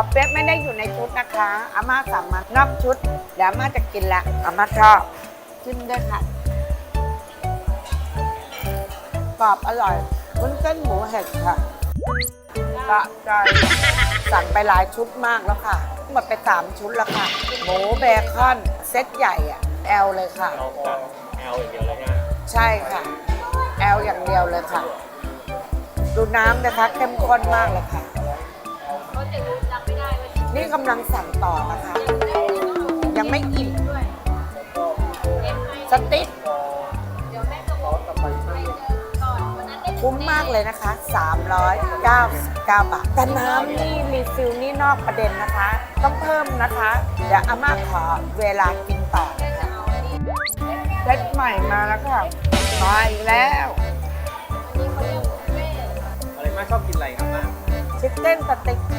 ป๊อปเปี๊ยะไม่ได้อยู่ในชุดนะคะอาม่าสั่งมานอกชุดเดี๋ยวอาม่าจะกินละอาม่าชอบชิมด้วยค่ะกรอบอร่อยวุ้นเส้นหมูเห็ดค่ะกะใจสั่งไปหลายชุดมากแล้วค่ะหมดไปสามชุดแล้วค่ะ หมูเบคอนเซตใหญ่อะแอลเลยค่ะเราสั่งแอลอย่างเดียวเลยนะใช่ค่ะแอลอย่างเดียวเลยค่ะ ดูน้ำนะคะเข้มข้นมากเลยค่ะ นี่กำลังสั่งต่อนะคะ ยังไม่อิ่มสติ๊กคุ้มมากเลยนะคะ 399 บาท แต่น้ำนี่รีฟิลนี่นอกประเด็นนะคะ ต้องเพิ่มนะคะ เดี๋ยวอาม่าขอเวลากินต่อนะคะเซตใหม่มาแล้วค่ะมาอีกแล้วอะไรมากชอบกินอะไรครับมากชิคเก้นสติ๊กค่ะ